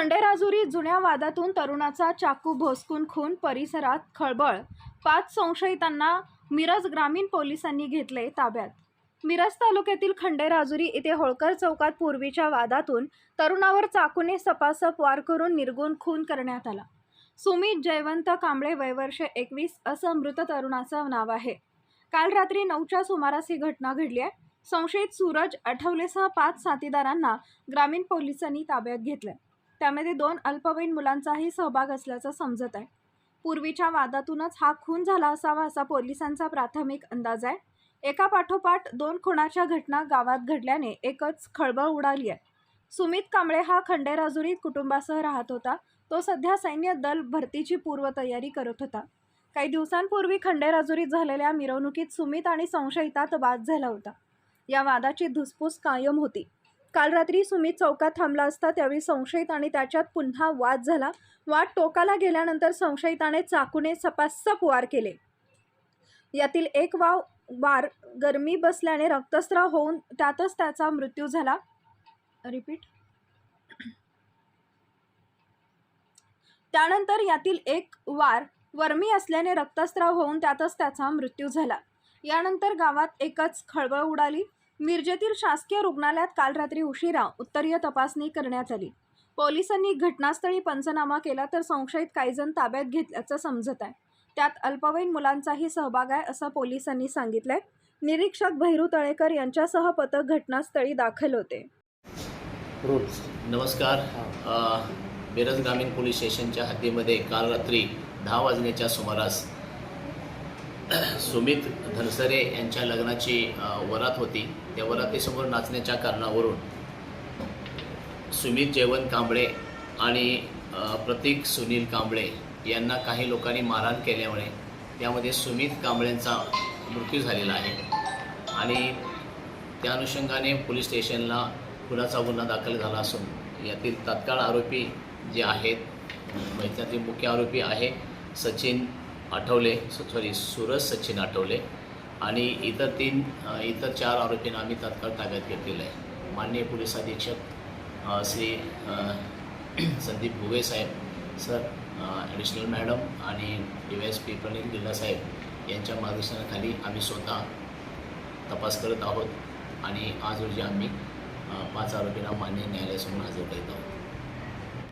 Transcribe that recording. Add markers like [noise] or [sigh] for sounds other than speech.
खंडेराजुरी जुन्या वादातून तरुणाचा चाकू भोसकून खून परिसरात खळबळ. पाच संशयितांना मिरज ग्रामीण पोलिसांनी घेतले ताब्यात. मिरज तालुक्यातील खंडेराजुरी येथे होळकर चौकात पूर्वीच्या वादातून तरुणावर चाकूने सपासप वार करून निर्गुण खून करण्यात आला. सुमित जयवंत कांबळे वयवर्ष एकवीस असं मृत तरुणाचं नाव आहे. काल रात्री नऊच्या सुमारास ही घटना घडली आहे. संशयित सूरज आठवलेसह पाच साथीदारांना ग्रामीण पोलिसांनी ताब्यात घेतलं त्यामध्ये दोन अल्पवयीन मुलांचाही सहभाग असल्याचं समजत आहे. पूर्वीच्या वादातूनच हा खून झाला असावा असा पोलिसांचा प्राथमिक अंदाज आहे. एका पाठोपाठ दोन खुणाच्या घटना गावात घडल्याने एकच खळबळ उडाली आहे. सुमित कांबळे हा खंडेराजुरीत कुटुंबासह राहत होता. तो सध्या सैन्य दल भरतीची पूर्वतयारी करत होता. काही दिवसांपूर्वी खंडेराजुरीत झालेल्या मिरवणुकीत सुमित आणि संशयितात वाद झाला होता. या वादाची धुसफूस कायम होती. काल रात्री सुमित चौकात थांबला असता त्यावेळी संशयित आणि त्याच्यात पुन्हा वाद झाला. वाद टोकाला गेल्यानंतर संशयिताने चाकूने सपासप वार केले. यातील एक वाव वार गरमी बसल्याने रक्तस्राव होऊन त्यातच त्याचा मृत्यू झाला. रिपीट. त्यानंतर यातील एक वार वर्मी असल्याने रक्तस्राव होऊन त्यातच त्याचा मृत्यू झाला. यानंतर गावात एकच खळबळ उडाली. मिरजेतील शासकीय रुग्णालयात काल रात्री उशिरा उत्तरीय तपासणी करण्यात आली. पोलिसांनी घटनास्थळी पंचनामा केला तर संशयित काही जण ताब्यात घेतल्याचं समजत आहे. त्यात अल्पवयीन मुलांचाही सहभाग आहे असं पोलिसांनी सांगितलंय. निरीक्षक भैरू तळेकर यांच्यासह पथक घटनास्थळी दाखल होते. नमस्कार. अ, मिरज ग्रामीण पोलीस स्टेशनच्या हद्दीमध्ये काल रात्री दहा वाजण्याच्या सुमारास सुमित धनसरे यांच्या लग्नाची वरात होती. त्या वरातीसमोर नाचण्याच्या कारणावरून सुमित जयवंत कांबळे आणि प्रतीक सुनील कांबळे यांना काही लोकांनी मारहाण केल्यामुळे त्यामध्ये सुमित कांबळेंचा मृत्यू झालेला आहे. आणि त्या अनुषंगाने पोलीस स्टेशनला खुनाचा गुन्हा दाखल झाला असून यातील तत्काळ आरोपी जे आहेत म्हणजे मुख्य आरोपी आहे सचिन आठवले सॉरी सूरज सचिन आठवले. आणि इतर तीन इतर चार आरोपींना आम्ही तात्काळ ताब्यात घेतलेलं आहे. माननीय पोलीस अधीक्षक श्री [clears throat] संदीप भुगे साहेब सर ॲडिशनल मॅडम आणि D Y S P Praneet Gilla साहेब यांच्या मार्गदर्शनाखाली आम्ही स्वतः तपास करत आहोत. आणि आज रोजी आम्ही पाच आरोपींना मान्य न्यायालयासमोर हजर करीत आहोत.